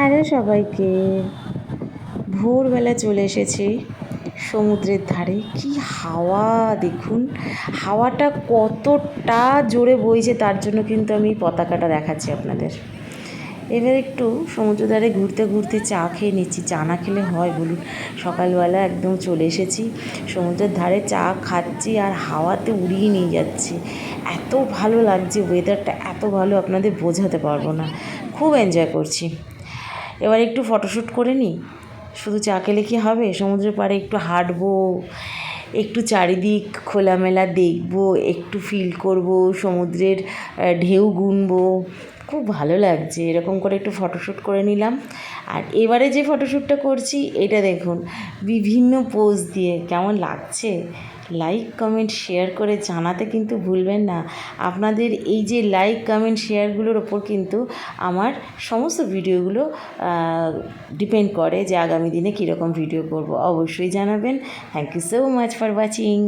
Hello সবাইকে। ভোরবেলা চলে এসেছি সমুদ্রের ধারে। কি হাওয়া, দেখুন। হাওয়াটা কতটা জোরে বইছে তার জন্য কিন্তু আমি পতাকাটা দেখাচ্ছি আপনাদের। এবার একটু সমুদ্র ধারে ঘুরতে ঘুরতে চা খেয়ে নিচ্ছি। চা না খেলে হয় বলুন। সকালবেলা একদম চলে এসেছি। সমুদ্রের ধারে চা খাচ্ছি আর হাওয়াতে উড়িয়ে নিয়ে যাচ্ছি। এত ভালো লাগছে ওয়েদারটা এত ভালো আপনাদের বোঝাতে পারব না। খুব এনজয় করছি। এবার একটু ফটোশ্যুট করে নিই। শুধু চা খেলে কি হবে, সমুদ্রের পাড়ে একটু হাঁটবো, একটু চারিদিক খোলামেলা দেখব, একটু ফিল করব, সমুদ্রের ঢেউ গুনবো। খুব ভালো লাগছে। এরকম করে একটু ফটোশ্যুট করে নিলাম। আর এবারে যে ফটোশ্যুটটা করছি, এটা দেখুন, বিভিন্ন পোজ দিয়ে কেমন লাগছে? লাইক কমেন্ট শেয়ার করে জানাতে কিন্তু ভুলবেন না। আপনাদের এই যে লাইক কমেন্ট শেয়ারগুলোর ওপর কিন্তু আমার সমস্ত ভিডিওগুলো ডিপেন্ড করে যে আগামী দিনে কীরকম ভিডিও করব। অবশ্যই জানাবেন। Thank you so much for watching